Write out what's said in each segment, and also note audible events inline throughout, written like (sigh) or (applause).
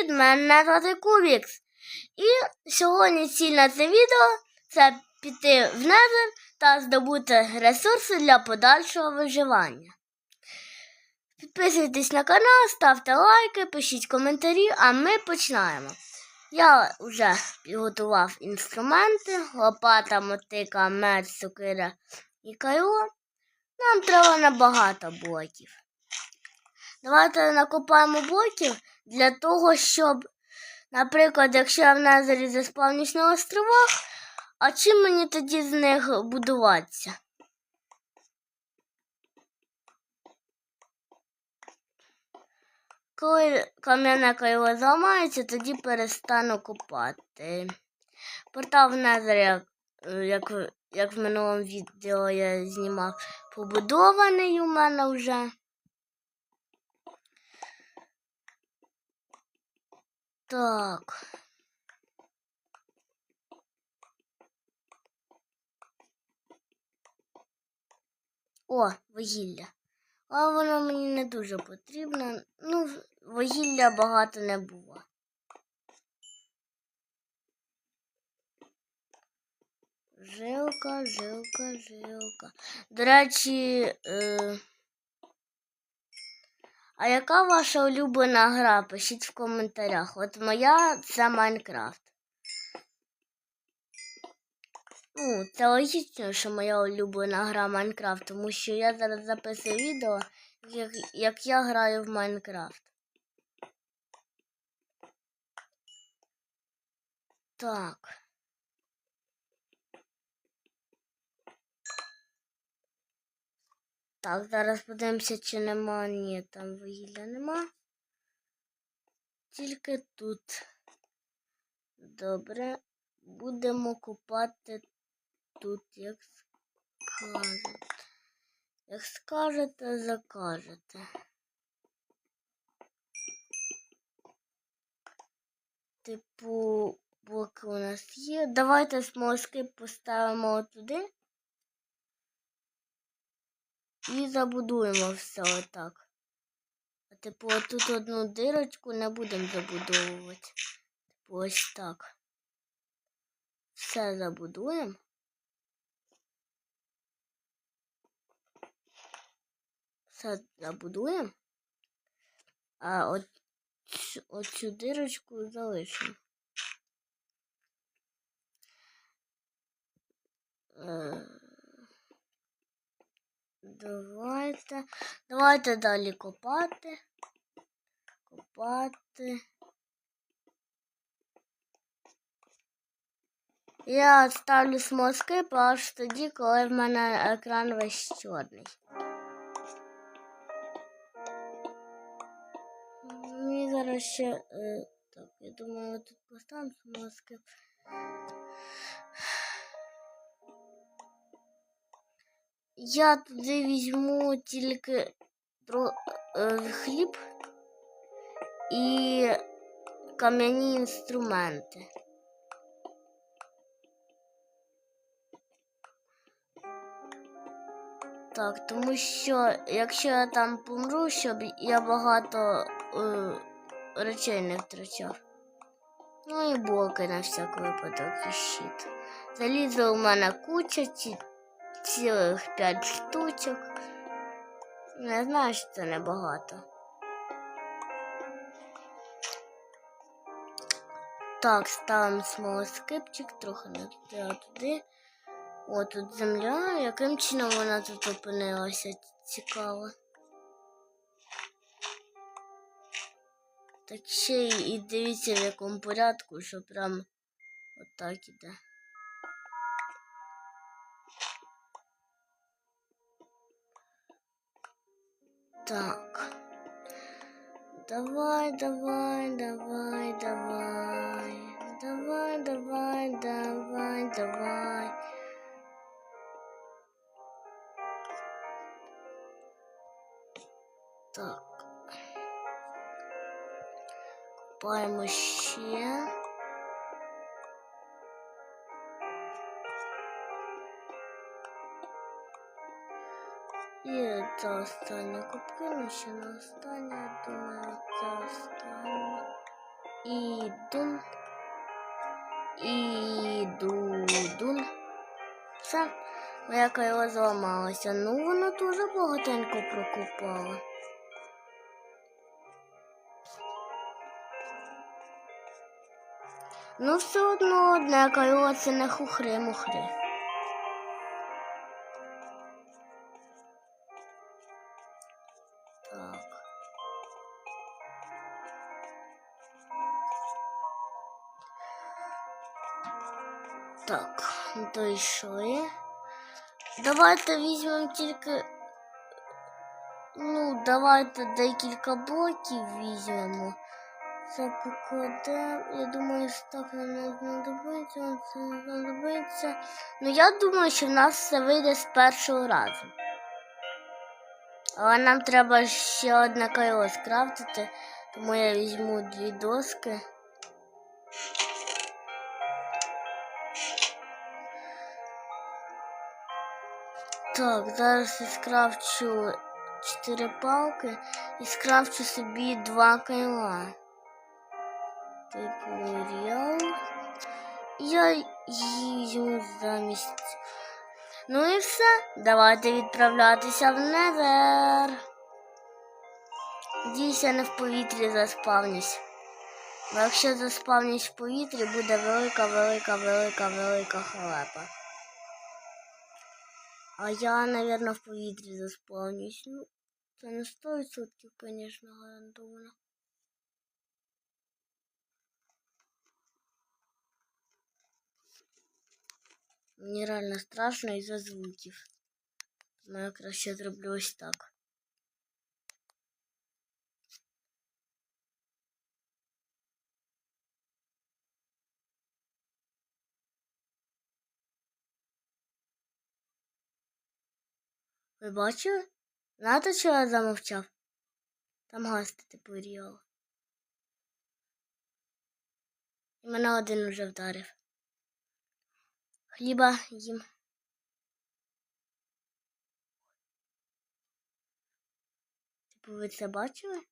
Привіт, мене звати Кубікс. І сьогодні ціль на це відео це піти в незер та здобути ресурси для подальшого виживання. Підписуйтесь на канал, ставте лайки, пишіть коментарі, а ми починаємо. Я вже підготував інструменти, лопата, мотика, меч, сокира і кайло. Нам треба набагато блоків. Давайте накопаємо блоків для того, щоб, наприклад, якщо я в Незері заспавнюсь на островах, а чим мені тоді з них будуватися? Коли кам'яне кайло зламається, тоді перестану копати. Портал в Незер, як, як, як в минулому відео я знімав, побудований у мене вже. Так. О, вугілля. А воно мені не дуже потрібно. Ну, вугілля багато не було. Жилка, жилка, жилка. До речі, е... а яка ваша улюблена гра? Пишіть в коментарях. От моя це Майнкрафт. Ну, це логічно, що моя улюблена гра Майнкрафт, тому що я зараз записую відео, як, як я граю в Майнкрафт. Так. Так, зараз подивимося, чи нема. Ні, там вугілля нема. Тільки тут. Добре. Будемо купати тут, як скажете. Як скажете, закажете. Типу, блоки у нас є. Давайте смолоскип поставимо туди. І забудуємо все отак. А типу, отут одну дирочку не будемо забудовувати. Типу, ось так. Все забудуємо. Все забудуємо. А от цю- дирочку залишимо. Е, Давайте. Давайте далі копати. Копати. Я ставлю смоскип аж тоді, коли в мене екран весь чорний. Мені зараз ще. Е, так, я думаю, тут поставимо смоскип. Я туди візьму тільки е, хліб і кам'яні інструменти. Так, тому що якщо я там помру, щоб я багато е, речей не втрачав. Ну і блоки на всяк випадок і щит. Залізо у мене куча, ці, цілих 5 штучок. Не знаю, що це небагато. Так, ставимо смолоскипчик, трохи не туди. О, тут земля. Яким чином вона тут опинилася? Цікаво. Так ще і дивіться в якому порядку, що прям отак іде. Так. Давай, давай, давай, давай. Давай, давай, давай, давай. Так. Купаємо ще. Це остання купкину, ще не остання, я думаю, це остання. І дун. І дудун. Все, моя кайла зламалася. Ну, вона дуже багатенько прокопала. Ну, все одно одне кайло це не хухри-мухри. Так, дійшли. Давайте візьмемо тільки. Ну, давайте декілька блоків візьмемо. Це покладемо. Я думаю, що так нам не знадобиться, це не знадобиться. Ну, я думаю, що в нас все вийде з першого разу. Але нам треба ще одне кайло скрафтити, тому я візьму дві доски. Так, зараз я скрафчу чотири палки і скрафчу собі два кайла. Типу ріал. Я візьму замість. Ну і все. Давайте відправлятися в Незер. Надіюсь, я не в повітрі заспавнюсь. Бо якщо заспавнюсь в повітрі, буде велика, велика, велика, велика халепа. А я, наверное, в повітрі заспавнюсь. Ну, це не 100%, конечно, гарантовано. Мені реально страшно із-за звуків. Тому я краще зроблю ось так. Ви бачили? Знаєте, що замовчав? Там гасти типу ріал. І мене один уже вдарив. Хліба їм. Типу ви це бачили?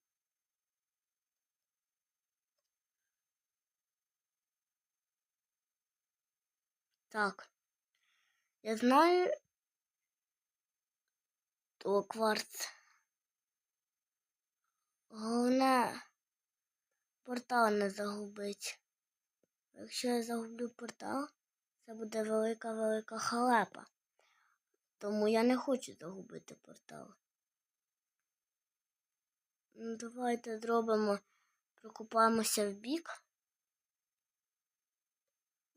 Так. Я знаю, то кварц. Головне портал не загубить. Якщо я загублю портал, це буде велика-велика халепа. Тому я не хочу загубити портал. Ну, давайте зробимо, прокупаємося в бік.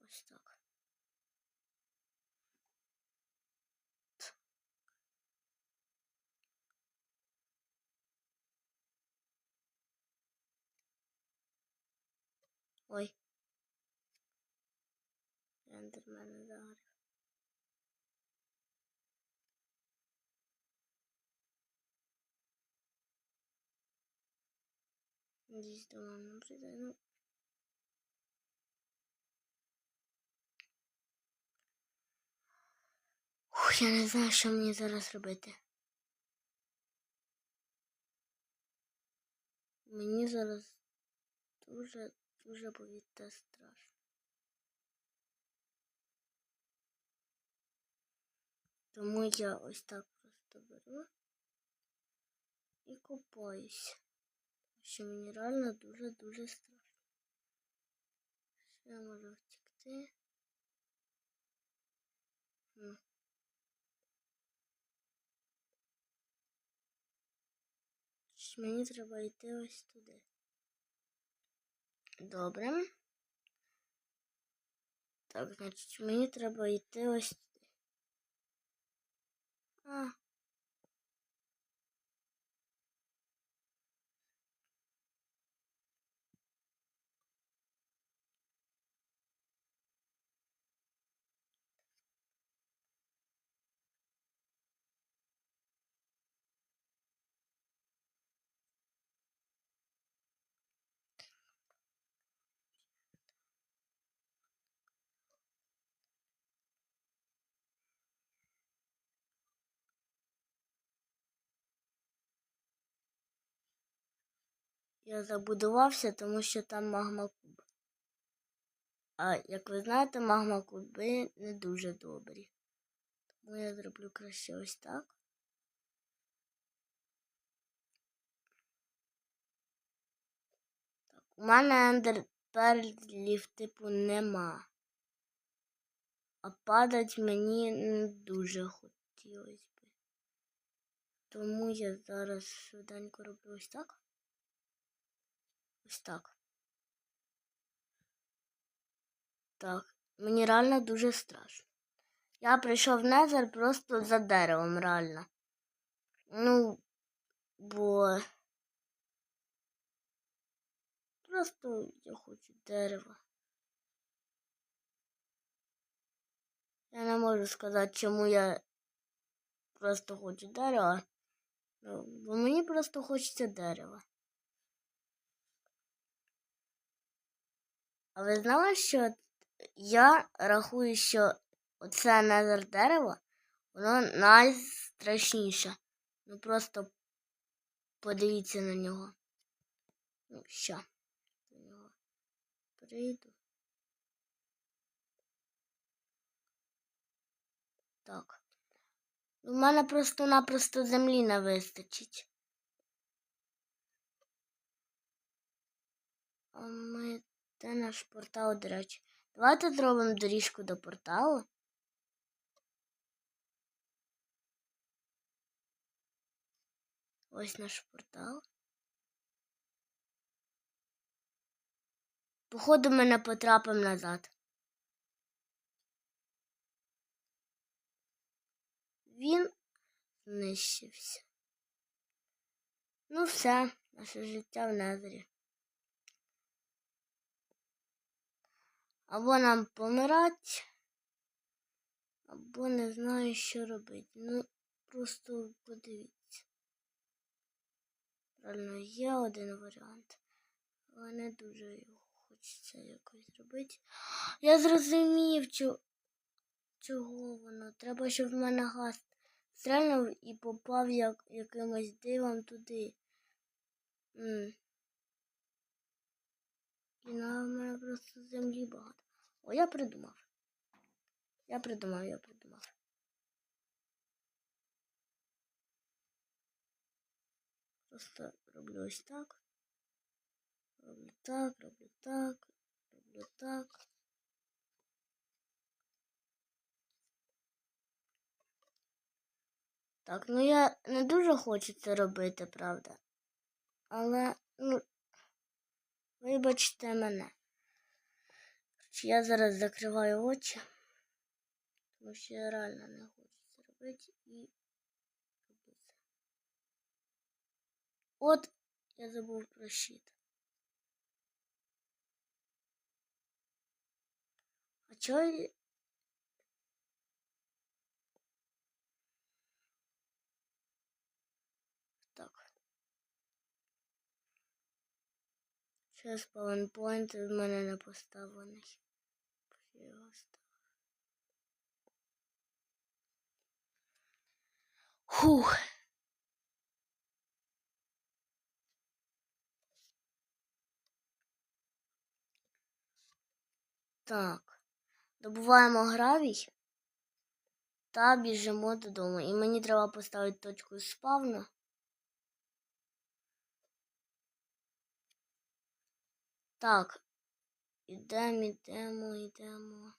Ось так. Ой. Ендермен зараз. Надіюсь, до мене прийде. Ну. Ух, я не знаю, що мені зараз робити. Мені зараз дуже, дуже повітря страшно. Тому я ось так просто беру і купаюсь. Що мені реально дуже-дуже страшно. Що я можу. Що Мені треба йти ось туди. Добре. Так, значить, мені треба йти ось. А. я забудувався, тому що там магма куб. А як ви знаєте, магма куби не дуже добрі. Тому я зроблю краще ось так. так у мене ендерперлів типу нема. А падать мені не дуже хотілося би. Тому я зараз швиденько роблю ось так. Ось так. Так, мені реально дуже страшно. Я прийшов в Незер просто за деревом, реально. Ну, бо просто я хочу дерева. Я не можу сказати, чому я просто хочу дерева. Ну, бо мені просто хочеться дерева. А ви знали, що я рахую, що оце незер дерево, воно найстрашніше. Ну просто подивіться на нього. Ну, що, до нього прийду. Так. У мене просто-напросто землі не вистачить. А ми де наш портал, до речі? Давайте зробимо доріжку до порталу. Ось наш портал. Походу, ми не потрапимо назад. Він знищився. Ну, все, наше життя в незері. Або нам помирати, або не знаю, що робити. Ну, просто подивіться. Реально, є один варіант, але не дуже хочеться якось зробити. Я зрозумів, чо... чого воно. Треба, щоб в мене газ стрельнув і попав як... якимось дивом туди. І на мене просто землі багато. О, я придумав. Я придумав, я придумав. Просто роблю ось так. Роблю так, роблю так, роблю так. Так, ну я не дуже хочу це робити, правда. Але, ну, вибачте мене. Я зараз закриваю очі, тому що я реально не хочу це робити і. От я забув про щит. А чого я... Так. Зараз паунпойнт в мене не поставлений. Фух. Так. Добуваємо гравій та біжимо додому. І мені треба поставити точку спавну. Так, ідемо, ідемо, ідемо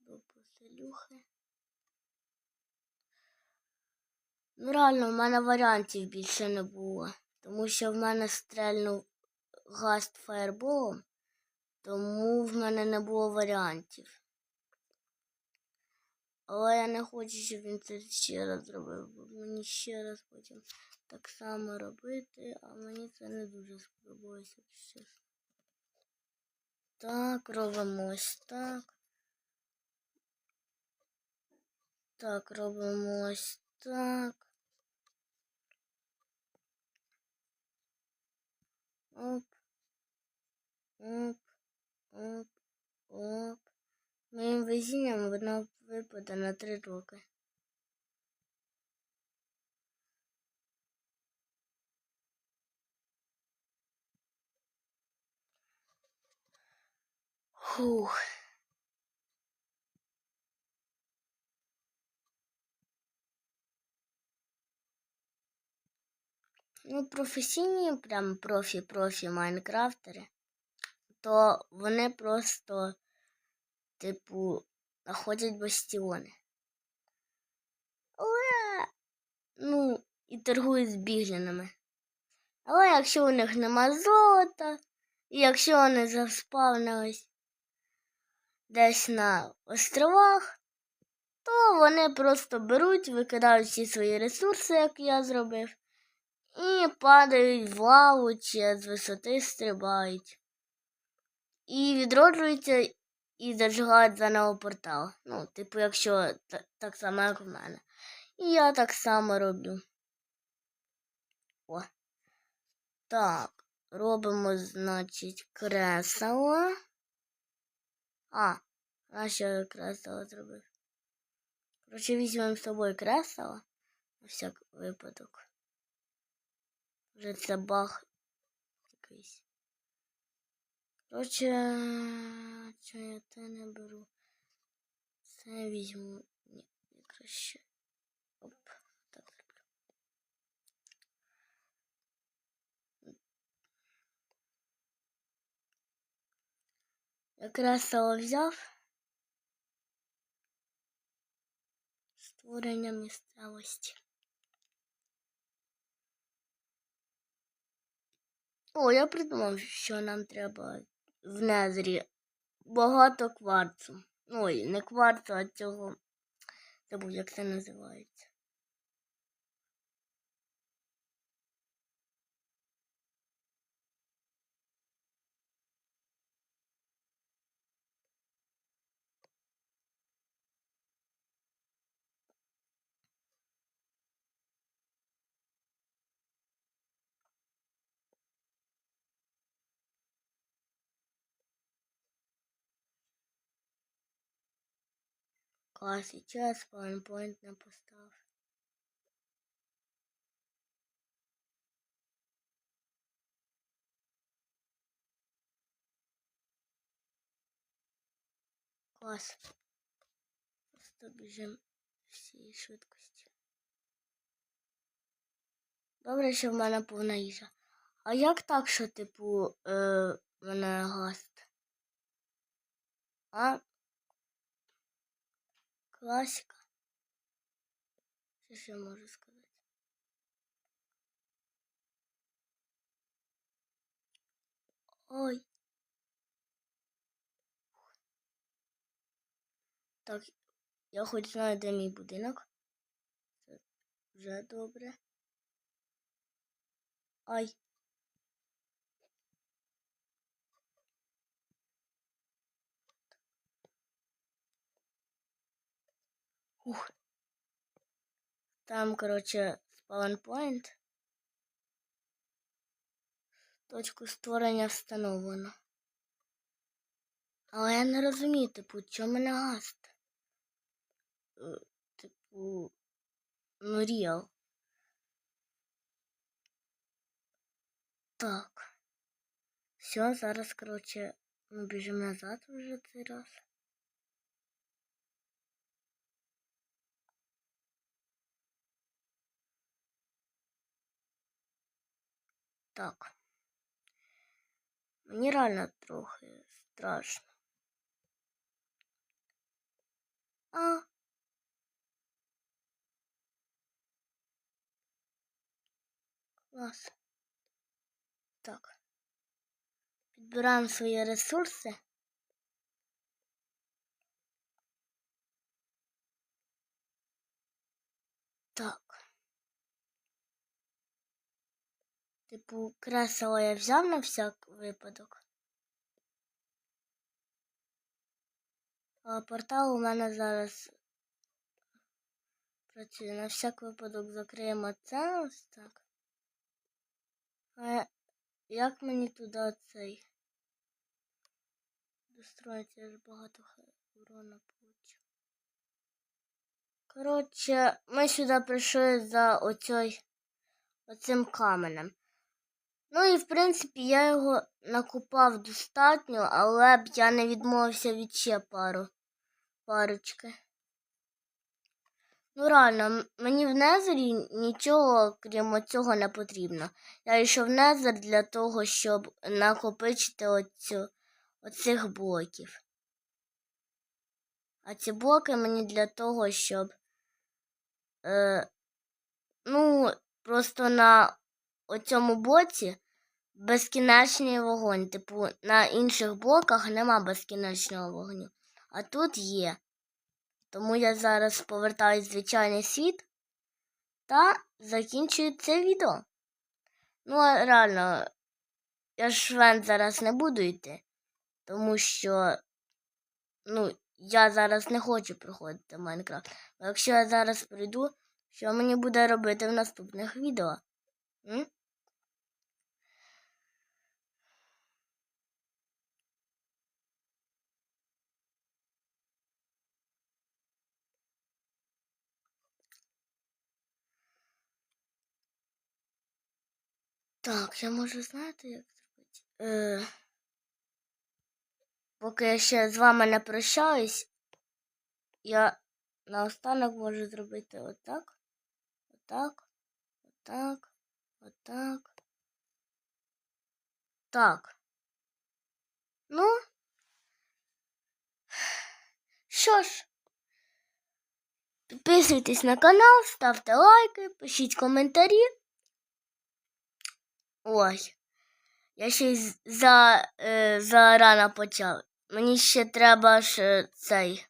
до поселюхи. Ну, реально, в мене варіантів більше не було, тому що в мене стрельнув гаст фаєрболом, тому в мене не було варіантів. Але я не хочу, щоб він це ще раз зробив, бо мені ще раз потім так само робити, а мені це не дуже сподобалося. Так, робимо ось так. Так, робимо ось так. Оп. Оп. Оп. Оп. Моїм везінням воно випаде на три роки. Фух. Ну, професійні, прям профі-профі майнкрафтери, то вони просто, типу, знаходять бастіони. Але, ну, і торгують з біглінами. Але якщо у них нема золота, і якщо вони заспавнились десь на островах, то вони просто беруть, викидають всі свої ресурси, як я зробив, і падають в лаву чи з висоти стрибають. І відроджуються і зажигають заново портал. Ну, типу, якщо та- так само, як в мене. І я так само роблю. О. Так, робимо, значить, кресло. А, а ще я кресло зробив? Коротше, візьмемо з собою кресло на всяк випадок. Вже це бах якийсь. Коротше, що я те не беру. Це візьму. Ні, не краще. Оп, так зроблю. Я кресло взяв. Створення місцевості. О, я придумав, що нам треба в незрі багато кварцу. Ой, не кварцу, а цього. Забув, як це називається. Клас, і час, PowerPoint не постав. Клас. Просто біжимо всієї швидкості. Добре, що в мене повна їжа. А як так, що, типу, е, мене гаст? А? Класика. Що ще можу сказати? Ой. Так, я хоч знаю, де мій будинок. Це вже добре. Ай. Ух. Там, коротше, спаунпойнт. Точку створення встановлено. Але я не розумію, типу, чому мене гаст? Е, Типу, ну ріал. Так. Все, зараз, коротше, ми біжимо назад вже цей раз. Так. Мені реально трохи страшно. А. Клас. Так. Підбираємо свої ресурси. Так. Типу, кресло я взяв на всяк випадок. А портал у мене зараз працює. На всяк випадок закриємо це ось так. А як мені туди цей достроїти? Я ж багато урона получу. Коротше, ми сюди прийшли за оцей, оцим каменем. Ну і в принципі я його накупав достатньо, але б я не відмовився від ще пару парочки. Ну, реально, мені в Незері нічого, крім цього, не потрібно. Я йшов в Незер для того, щоб накопичити оцю, оцих блоків. А ці блоки мені для того, щоб. Е, ну, просто на оцьому блоці безкінечний вогонь. Типу, на інших блоках нема безкінечного вогню. А тут є. Тому я зараз повертаюсь в звичайний світ та закінчую це відео. Ну, а реально, я ж в Вент зараз не буду йти, тому що, ну, я зараз не хочу проходити Майнкрафт. А якщо я зараз прийду, що мені буде робити в наступних відео? М? Так, я можу знати, як зробити. Е, поки я ще з вами не прощаюсь, я наостанок можу зробити отак, отак, отак, отак. Так. Ну. Що ж, підписуйтесь на канал, ставте лайки, пишіть коментарі. Ой. Я ще й за, е, за рано почав. Мені ще треба ж цей.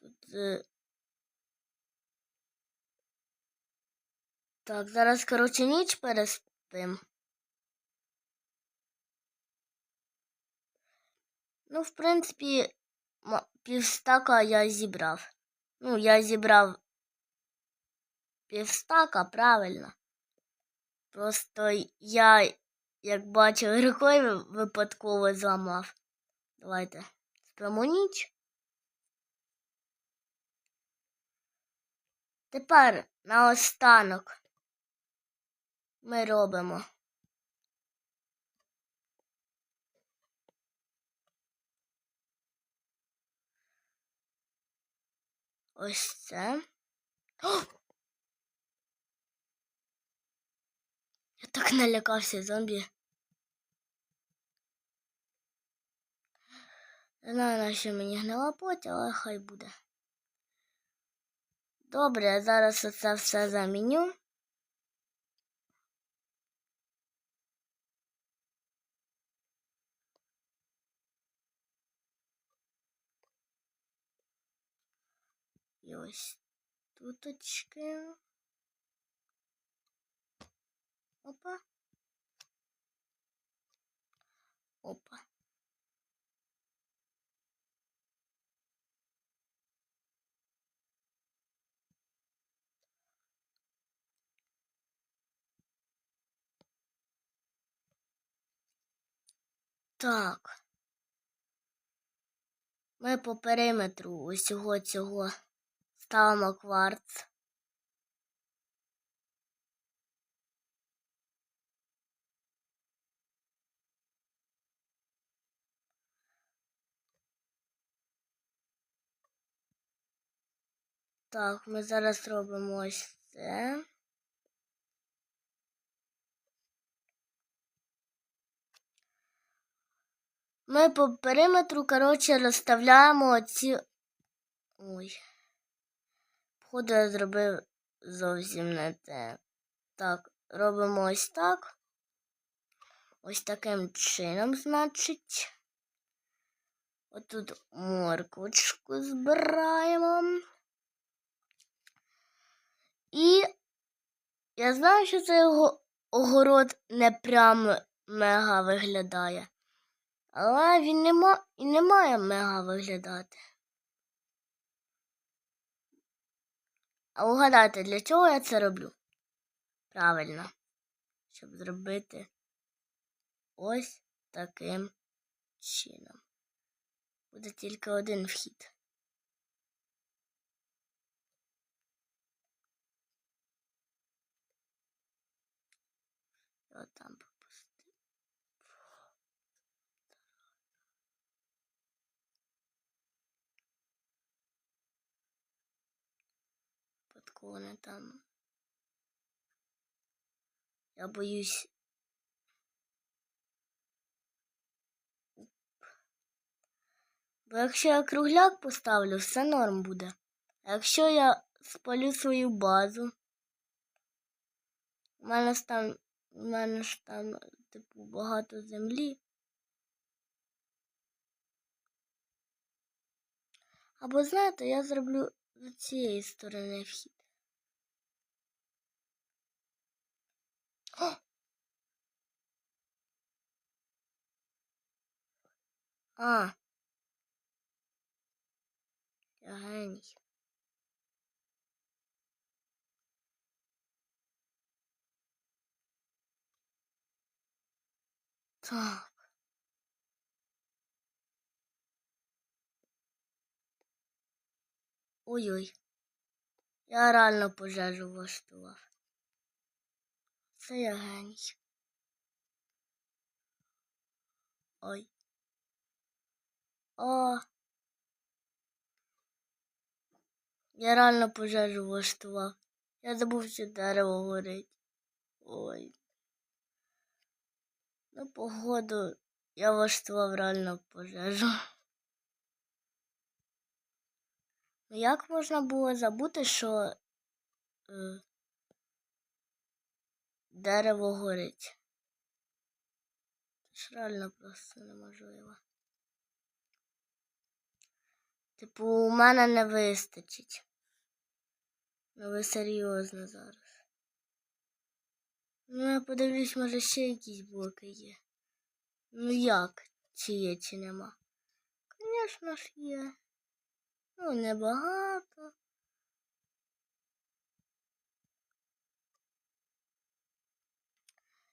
Тут, е, Так, зараз, коротше, ніч переспим. Ну, в принципі, півстака я зібрав. Ну, я зібрав півстака, правильно. Просто я, як бачив, (laughs) рукою випадково зламав. Давайте спимо ніч. Тепер наостанок ми робимо. Ось це. О! так налякався зомбі. Не знаю, на що мені гнила плоть, але хай буде. Добре, я зараз оце все заміню. І ось туточки. Опа. Опа. Так. Ми по периметру усього цього ставимо кварц. Так, ми зараз робимо ось це. Ми по периметру, коротше, розставляємо оці. Ой. Походу я зробив зовсім не те. Так, робимо ось так. Ось таким чином, значить. Отут морквочку збираємо. І я знаю, що цей огород не прям мега виглядає. Але він не, ма... і не має мега виглядати. А угадайте, для чого я це роблю? Правильно. Щоб зробити ось таким чином. Буде тільки один вхід. Що там пропустив? Подкони там. Я боюсь. Бо якщо я кругляк поставлю, все норм буде. А якщо я спалю свою базу, у мене ж там, у мене ж там, типу, багато землі. Або знаєте, я зроблю з цієї сторони вхід. О! А. Я геній. Так. Ой-ой. Я реально пожежу влаштував. Це я геній. Ой. О. Я реально пожежу влаштував. Я забув, що дерево горить. Ой. Ну, погоду я влаштував реально пожежу. Ну, як можна було забути, що е, дерево горить? Це ж реально просто неможливо. Типу, у мене не вистачить. Ну ви серйозно зараз. Ну, я подивлюсь, може ще якісь блоки є. Ну як? Чи є, чи нема? Звісно ж є. Ну, небагато.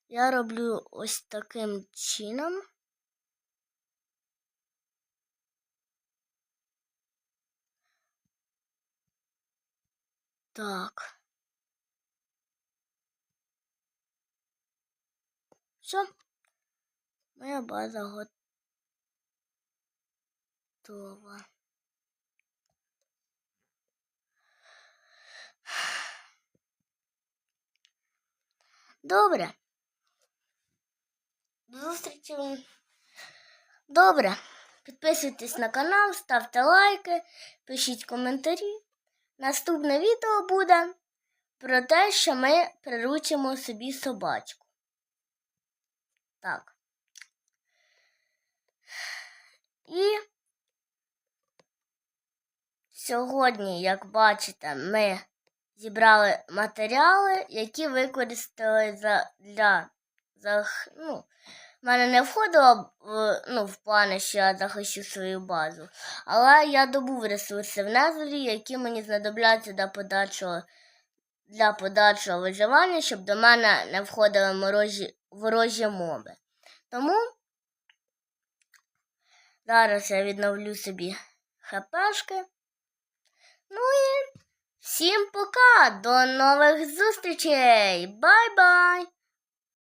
Я роблю ось таким чином. Так. Все. Моя база готова. Добре. До зустрічі. Добре. Підписуйтесь на канал, ставте лайки, пишіть коментарі. Наступне відео буде про те, що ми приручимо собі собачку. Так. І сьогодні, як бачите, ми зібрали матеріали, які використали за, для ну, в мене не входило в, ну, в плани, що я захищу свою базу. Але я добув ресурси в Незері, які мені знадобляться для подальшого, для подальшого виживання, щоб до мене не входили морожі, ворожі моби. Тому зараз я відновлю собі хпшки. Ну і всім пока! До нових зустрічей! Бай-бай!